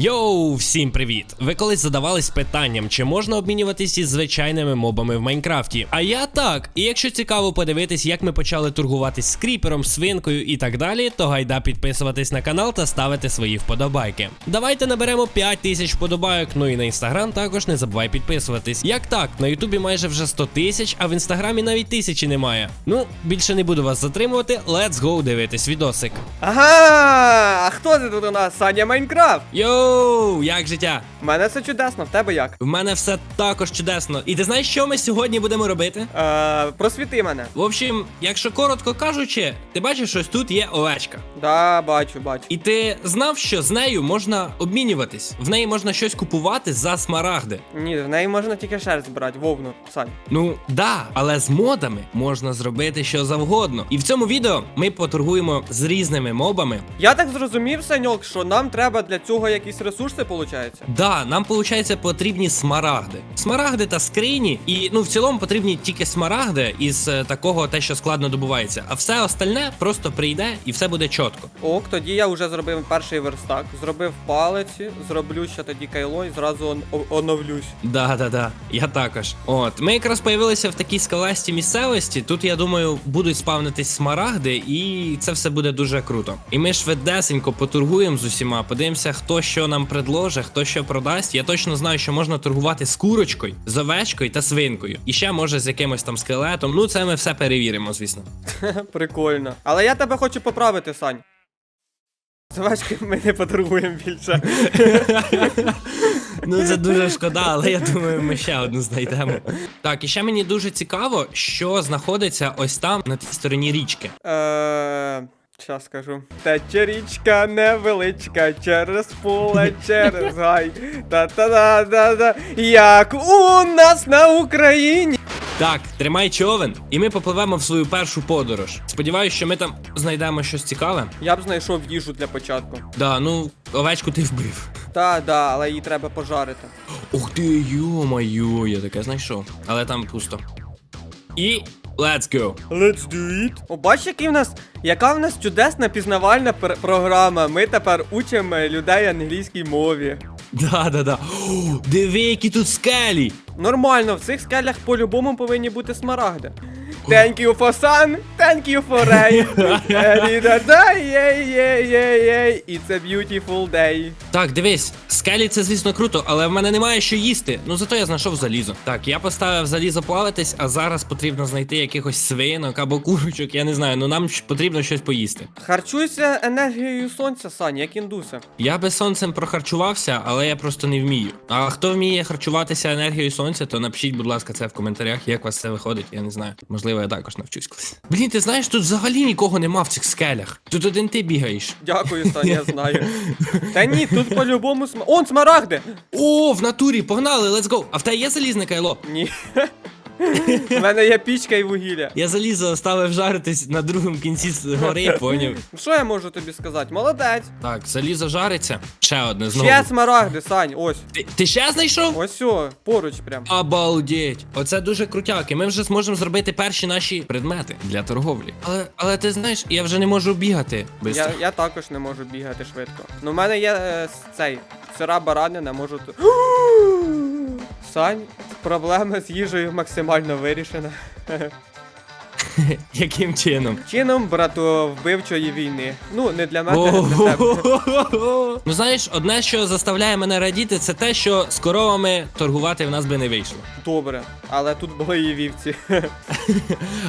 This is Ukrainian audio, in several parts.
Йоу, всім привіт! Ви колись задавались питанням, чи можна обмінюватись із звичайними мобами в Майнкрафті? А я так. І якщо цікаво подивитись, як ми почали торгуватись з кріпером, свинкою і так далі, то гайда підписуватись на канал та ставити свої вподобайки. Давайте наберемо 5 тисяч вподобайок, ну і на інстаграм також не забувай підписуватись. Як так? На Ютубі майже вже 100 тисяч, а в інстаграмі навіть тисячі немає. Ну, більше не буду вас затримувати, let's go дивитись відосик. Ага, а тут у нас? Саня Майнкрафт. Йоу, як життя? У мене все чудесно, в тебе як? В мене все також чудесно. І ти знаєш, що ми сьогодні будемо робити? Е, просвіти мене. В общем, якщо коротко кажучи, ти бачиш, що ось тут є овечка. Да, бачу, бачу. І ти знав, що з нею можна обмінюватись. В неї можна щось купувати за смарагди. Ні, в неї можна тільки шерсть брати, вовну, Сань. Ну да, але з модами можна зробити що завгодно. І в цьому відео ми поторгуємо з різними мобами. Я так зрозумів, Саньок, що нам треба для цього якісь ресурси, виходить? Да, нам виходить потрібні смарагди. Смарагди та скрині, і ну в цілому потрібні тільки смарагди із е, такого те, що складно добувається. А все остальне просто прийде і все буде чітко. Ок, тоді я вже зробив перший верстак, зробив палиці, зроблю ще тоді кайло і зразу он- оновлюсь. Да, да, да. Я також. От, ми якраз появилися в такій скаластій місцевості. Тут, я думаю, будуть спавнитись смарагди, і це все буде дуже круто. І ми швидесенько потургуємо з усіма, подивимося, хто що нам предложить, хто що продасть. Я точно знаю, що можна торгувати з курочкою, з овечкою та свинкою. І ще може з якимось там скелетом. Ну, це ми все перевіримо, звісно. Прикольно. Але я тебе хочу поправити, Сань. З овечки ми не поторгуємо більше. Ну, це дуже шкода, але я думаю, ми ще одну знайдемо. Так, і ще мені дуже цікаво, що знаходиться ось там на тій стороні річки. Е, Щас скажу. Тече річка невеличка через поле, через гай. Та-та-да-да-да. Як у нас на Україні. Так, тримай човен, і ми попливемо в свою першу подорож. Сподіваюсь, що ми там знайдемо щось цікаве. Я б знайшов їжу для початку. Да, ну, овечку ти вбив. Та, да, але її треба пожарити. Ух ти, йо-майо, я таке знайшов. Але там пусто. І let's go. Let's do it. О, бач, який в нас, яка в нас чудесна пізнавальна пр- програма. Ми тепер учимо людей англійській мові. Да, да, да. О, диви, які тут скелі. Нормально, в цих скелях по-любому повинні бути смарагди. Thank you for sun, thank you for rain. Ей-ей-ей-ей-ей. It's a beautiful day. Так, дивись, скелі це, звісно, круто, але в мене немає що їсти. Ну зато я знайшов залізо. Так, я поставив залізо плавитись, а зараз потрібно знайти якихось свинок або курочок, я не знаю, ну нам потрібно щось поїсти. Харчуйся енергією сонця, Сань, як індуси. Я би сонцем прохарчувався, але я просто не вмію. А хто вміє харчуватися енергією сонця, то напишіть, будь ласка, це в коментарях, як у вас це виходить, я не знаю. Можливо, я також навчусь колись. Блін, ти знаєш, тут взагалі нікого нема в цих скелях. Тут один ти бігаєш. Дякую, Саня, я знаю. Та ні, тут по-любому сма. Он смарагди! О, в натурі, погнали, let's go! А в тебе є залізне кайло? Ні. У мене є пічка і вугілля. Я залізо ставив жаритись на другому кінці гори, поняв. Що я можу тобі сказати? Молодець. Так, залізо жариться. Ще одне знову. Ще смарагди, Сань, ось. Ти, ти ще знайшов? Ось о, поруч прям. Обалдеть! Оце дуже крутяк, і ми вже зможемо зробити перші наші предмети для торговлі. Але, але ти знаєш, я вже не можу бігати. Бистро. Я, я також не можу бігати швидко. Ну, в мене є е, с- цей сира баранина, можу. Сань, проблема з їжею максимально вирішена. Яким чином? Чином братовбивчої війни. Ну, не для мене, не для тебе. Ну знаєш, одне, що заставляє мене радіти, це те, що з коровами торгувати в нас би не вийшло. Добре, але тут були і вівці.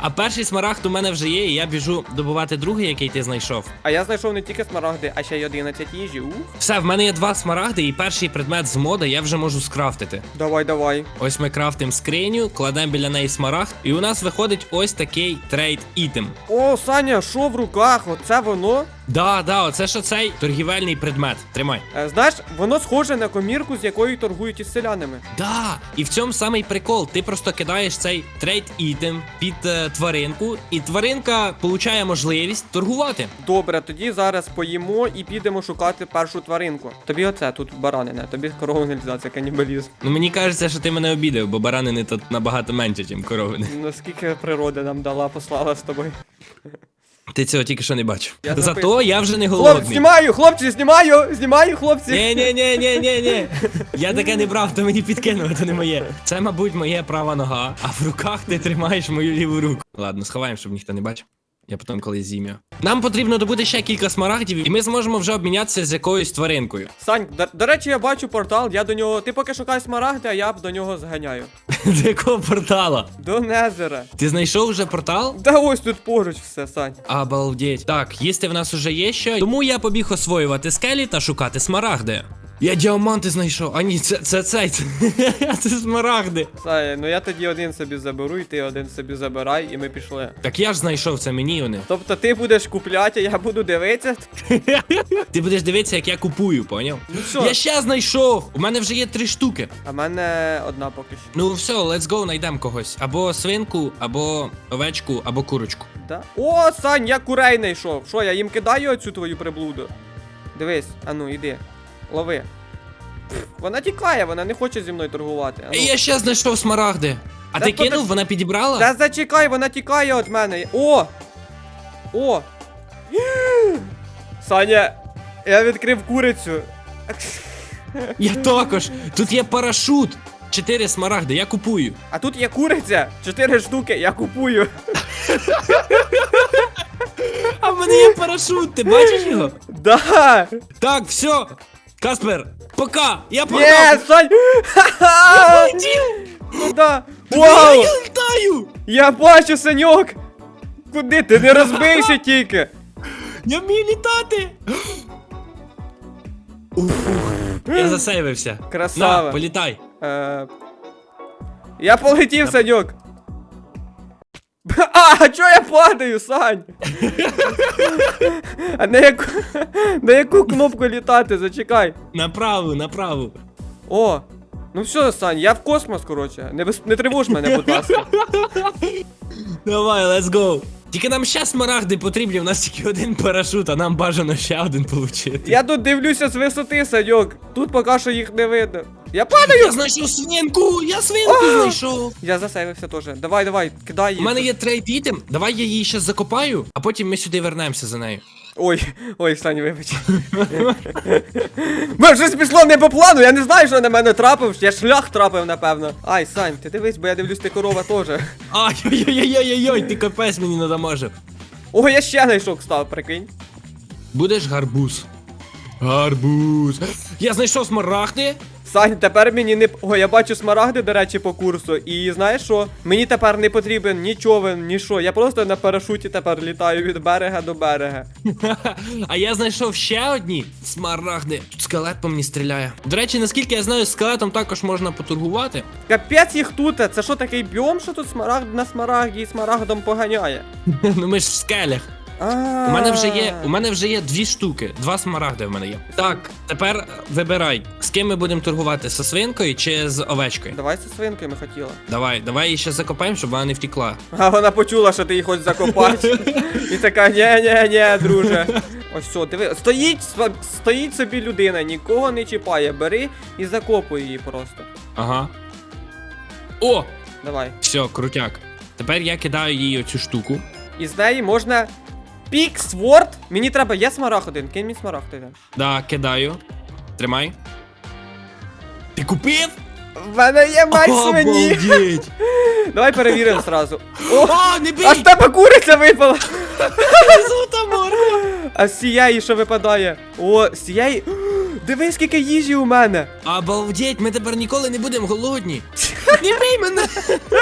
А перший смарагд у мене вже є, і я біжу добувати другий, який ти знайшов. А я знайшов не тільки смарагди, а ще й 11 їжі. Ух. Все, в мене є два смарагди, і перший предмет з мода я вже можу скрафтити. Давай, давай. Ось ми крафтимо скриню, кладемо біля неї смарагд, і у нас виходить ось такий трейд ітем. О, Саня, що в руках? Оце воно? Да, да, оце ж оцей торгівельний предмет. Тримай. Е, знаєш, воно схоже на комірку, з якою торгують із селянами. Да, і в цьому самий прикол. Ти просто кидаєш цей трейд ітем під е, тваринку, і тваринка получає можливість торгувати. Добре, тоді зараз поїмо і підемо шукати першу тваринку. Тобі оце тут баранина, тобі корову нельзя, це канібалізм. Ну мені кажеться, що ти мене обідав, бо баранини тут набагато менше, ніж коровини. Наскільки природа нам дала, послала з тобою. Ти цього тільки що не бачив. Я Зато записую. я вже не голодний. Хлоп, знімаю, хлопці, знімаю, знімаю, хлопці. Ні, ні, ні, ні, ні, ні. Я таке не брав, то мені підкинуло, то не моє. Це, мабуть, моє права нога, а в руках ти тримаєш мою ліву руку. Ладно, сховаємо, щоб ніхто не бачив. Я потім колись зім'я. Нам потрібно добути ще кілька смарагдів, і ми зможемо вже обмінятися з якоюсь тваринкою. Сань, до, до речі, я бачу портал, я до нього. Ти поки шукай смарагди, а я до нього зганяю. До якого портала? До Незера. Ти знайшов вже портал? Да ось тут поруч все, Сань. Обалдеть. Так, їсти в нас уже є що, тому я побіг освоювати скелі та шукати смарагди. Я діаманти знайшов. А ні, це це цей. Це, це смарагди. Сань, ну я тоді один собі заберу, і ти один собі забирай, і ми пішли. Так я ж знайшов це мені вони. Тобто ти будеш купляти, а я буду дивитися. Ти будеш дивитися, як я купую, поняв? Ну що? Я ще знайшов! У мене вже є три штуки. А в мене одна поки що. Ну все, let's go, знайдемо когось. Або свинку, або овечку, або курочку. Да? О, Сань, я курей знайшов. Що, я їм кидаю оцю твою приблуду? Дивись, а ну, іди. Лови. Пф, Вона тікає, вона не хоче зі мною торгувати. А ну. я ще знайшов смарагди. А Та ти подож- кинув, вона підібрала? Та зачекай, вона тікає від мене. О! О! Саня, я відкрив курицю. Я також. Тут є парашут. Чотири смарагди, я купую. А тут є куриця. Чотири штуки, я купую. А в мене є парашут, ти бачиш його? Да! Так, все. Каспер, пока! Я Є, погнав! Сань! Ха-ха! Ну да! Вау! Я літаю! Я бачу, Саньок! Куди? Ти не розбийся тільки! Я вмію літати! Уф, Я засейвився. Красава. На, політай. Е... Я полетів, Саньок! А, чого я падаю, Сань? А на яку, на яку кнопку літати? Зачекай. Направо, направо. О! Ну все, Сань, я в космос, коротше. Не, без- не тривож мене, будь ласка. Давай, let's go. Тільки нам ще смарагди потрібні, у нас тільки один парашут, а нам бажано ще один получити. Я тут дивлюся з висоти, Саньок. Тут поки що їх не видно. Я Я знайшов свинку! Я свинку знайшов! Я засейвився теж. Давай, давай, кидай У її. мене є трейд ітем, давай я її ще закопаю, а потім ми сюди вернемося за нею. Ой, ой, Сань, вибач. Бо щось пішло не по плану, я не знаю, що на мене трапив. Я шлях трапив, напевно. Ай, Сань, ти дивись, бо я дивлюсь, ти корова теж. Ай-яй-яй-яй-яй, ти капець мені надамажив. О, я ще знайшов став, прикинь. Будеш гарбуз. Гарбуз. Я знайшов смарагди. Сань, тепер мені не. О, я бачу смарагди, до речі, по курсу. І знаєш що? Мені тепер не потрібен ні човен, ні що. Я просто на парашуті тепер літаю від берега до берега. А я знайшов ще одні смарагди. Тут скелет по мені стріляє. До речі, наскільки я знаю, з скелетом також можна поторгувати. Капець їх тут. Це що такий біом, що тут смарагд на смарагді і смарагдом поганяє? ну ми ж в скелях. У мене вже є, у мене вже є дві штуки, два смарагди в мене є. Так, тепер вибирай, з ким ми будемо торгувати, зі свинкою чи з овечкою. Давай зі свинкою ми хотіли. Давай, давай її ще закопаємо, щоб вона не втекла. А вона почула, що ти її хочеш закопати. І така, ні-ні-ні, друже. Ось все, диви, стоїть, стоїть собі людина, нікого не чіпає. Бери і закопуй її просто. Ага. О! Давай. Все, крутяк. Тепер я кидаю їй оцю штуку. І з неї можна. Піксворд. Мені треба, є смарагд один, кинь мені смарагд один. Да, кидаю. Тримай. Ти купив? В мене є меч свині. Обалдеть! Давай перевіримо зразу. О, О, не бий! а з тебе куриця випала. Золота морда! А з цієї що випадає? О, з цієї. Дивись, скільки їжі у мене. Обалдеть, ми тепер ніколи не будемо голодні. Бий мене!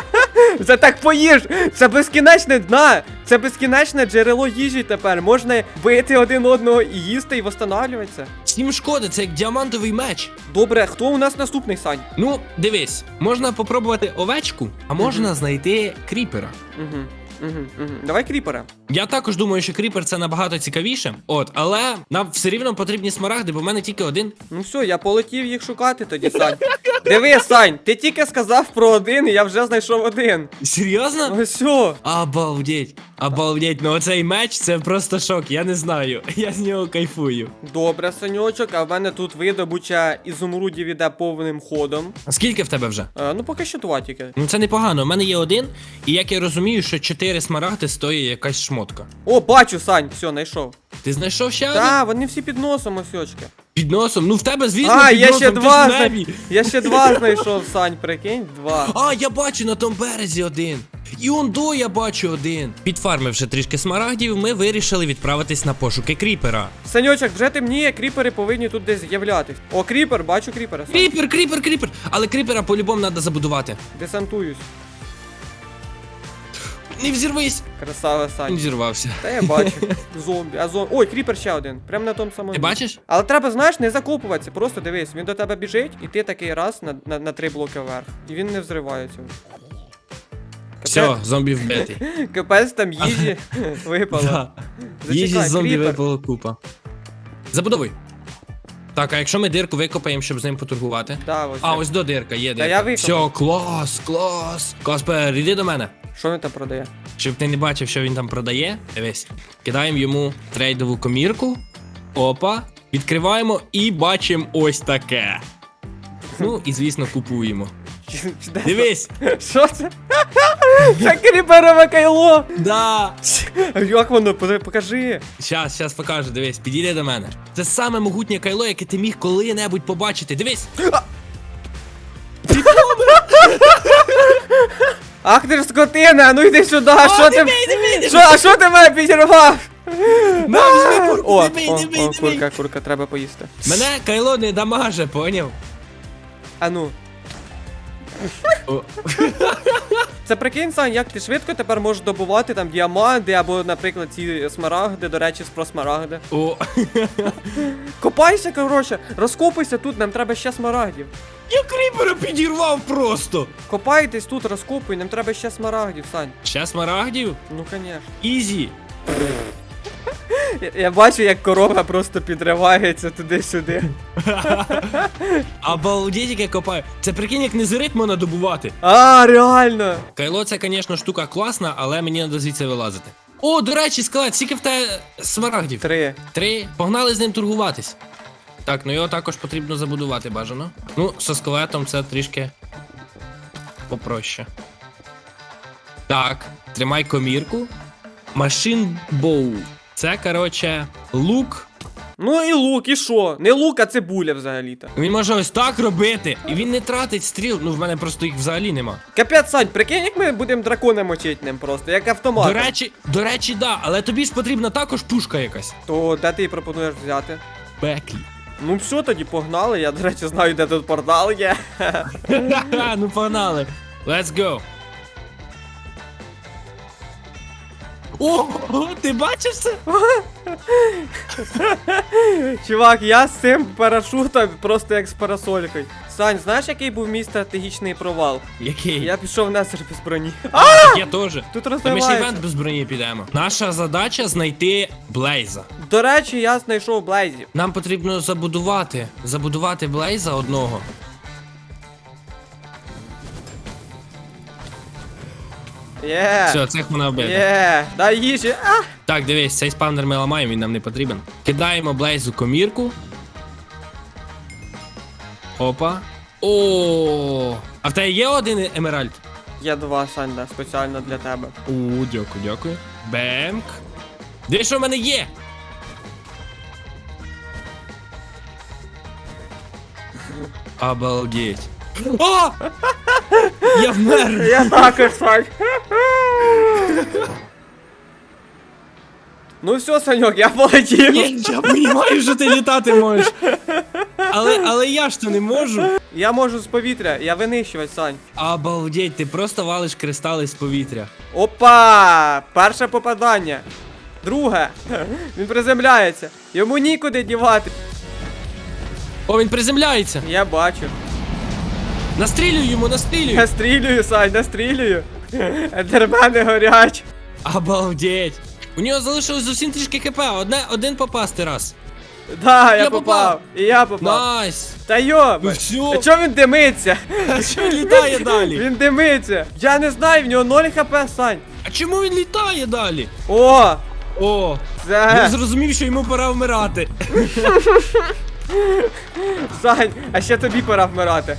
Це так поїж! Це безкінечне дна! Це безкінечне джерело їжі тепер. Можна бити один одного і їсти, і восстанавлюватися. Всім шкода, це як діамантовий меч. Добре, хто у нас наступний Сань? Ну, дивись, можна попробувати овечку, а можна знайти кріпера. Угу, угу, угу. Давай кріпера. Я також думаю, що кріпер це набагато цікавіше. От, але нам все рівно потрібні смарагди, бо в мене тільки один. Ну все, я полетів їх шукати тоді, Сань. Диви, Сань, ти тільки сказав про один, і я вже знайшов один. Серйозно? Ось все. Обалдеть, обалдеть, ну оцей меч це просто шок, я не знаю. Я з нього кайфую. Добре, Саньочок, а в мене тут видобуча ізумрудів іде повним ходом. А скільки в тебе вже? Е, ну поки що два тільки. Ну це непогано. У мене є один, і як я розумію, що чотири 4 смарагди стоїть якась шмотка. О, бачу, Сань, все, знайшов. Ти знайшов ще один? Так, вони всі під носом осьочки. Під носом. Ну в тебе, звісно, А, під я носом, ще ти ж два в зна- небі. Я ще два знайшов, Сань, прикинь, два. А, я бачу на тому березі один. І он до я бачу один. Підфармивши трішки смарагдів, ми вирішили відправитись на пошуки кріпера. Саньочок, вже темніє, кріпери повинні тут десь з'являтись. О, кріпер, бачу кріпера. Сань. Кріпер, кріпер, кріпер. Але кріпера по-любому треба забудувати. Десантуюсь. Не взірвись. Красава, Він Сань. взірвався. Та я бачу. Зомбі. А зомбі. Ой, кріпер ще один. Прям на тому самому. Ти бачиш? Але треба, знаєш, не закопуватися. Просто дивись, він до тебе біжить, і ти такий раз на, на, на три блоки вверх. І він не взривається. Все, зомбі вбитий. Капець там їжі випало. Да. Їжі з зомбі кріпер. випала купа. Забудовуй. Так, а якщо ми дирку викопаємо, щоб з ним поторгувати? Да, ось. А, так. ось до дирка, є дирка. я викопав. Все, клас, клас. Каспер, іди до мене. Що він там продає? Щоб ти не бачив, що він там продає. Дивись. Кидаємо йому трейдову комірку. Опа. Відкриваємо і бачимо ось таке. Ну і звісно купуємо. Дивись! Що це? Це кріперове кайло! Да! Як воно? Покажи. Щас, щас покажу, дивись, підійди до мене. Це саме могутнє кайло, яке ти міг коли-небудь побачити. Дивись! Ах ти ж скотина, ну йди сюди, що ти. Що, а що ти мене підірвав? На, О, о, о, курка, курка, треба поїсти. Мене кайло не дамаже, поняв? А ну. О. Це прикинь, Сань, як ти швидко тепер можеш добувати там діаманти або, наприклад, ці смарагди, до речі, про смарагди. О. Копайся, коротше, розкопуйся тут, нам треба ще смарагдів. Я кріпера підірвав просто! Копайтесь тут, розкопуй, нам треба ще смарагдів, Сань. Ще смарагдів? Ну, звісно. Ізі. Я, я бачу, як корова просто підривається туди-сюди. Обалдеть, як я копаю. Це прикинь, як незирит можна добувати. А, реально. Кайло це, звісно, штука класна, але мені треба звідси вилазити. О, до речі, скелет, скільки в тебе смарагдів? Три. Три. Погнали з ним торгуватись. Так, ну його також потрібно забудувати бажано. Ну, со скелетом це трішки попроще. Так, тримай комірку. Машин боу. Це, короче, лук. Ну і лук, і що? Не лук, а цибуля взагалі-то. Він може ось так робити, і він не тратить стріл. Ну, в мене просто їх взагалі нема. Капець, Сань, прикинь, як ми будемо дракона мочити ним просто, як автомат. До речі, до речі, да, але тобі ж потрібна також пушка якась. То де ти її пропонуєш взяти? Беклі. Ну все, тоді погнали. Я, до речі, знаю, де тут портал є. Ну погнали. Let's go. О, ти бачиш це? Чувак, я з цим парашутом просто як з парасолькою. Сань, знаєш, який був мій стратегічний провал? Який? Я пішов в несер без броні. А, я теж. Тут Та ми ще розливається. івент без броні підемо. Наша задача знайти Блейза. До речі, я знайшов Блейзів. Нам потрібно забудувати. Забудувати Блейза одного. Є. Все, цих вона вбити. Є. Дай їжі. А! Так, дивись, цей спавнер ми ламаємо, він нам не потрібен. Кидаємо Блейзу комірку. Опа. О. А в тебе є один емеральд? Є два, Сань, да, спеціально для тебе. О, дякую, дякую. Бемк. Де що в мене є? Обалдеть. О! Я вмер! Я також, Сань. Ну все, Саньок, я полетів. Ні, я розумію, що ти літати можеш. Але, але я ж то не можу. Я можу з повітря, я винищувач, Сань. Обалдеть, ти просто валиш кристали з повітря. Опа! Перше попадання. Друге. Він приземляється. Йому нікуди дівати. О, він приземляється. Я бачу. Настрілюй йому, настрілюй. Настрілюю, Сань, настрілюю. Ендермени горять. Обалдеть. У нього залишилось зовсім трішки хп, одне, один попасти раз. Да, я, Я попав. попав. І я попав. Найс. Та йоби. Ну А всьо. чого він димиться? А що він літає далі? Він димиться. Я не знаю, в нього 0 хп, Сань. А чому він літає далі? О! О, Це... зрозумів, що йому пора вмирати. Сань, а ще тобі пора вмирати.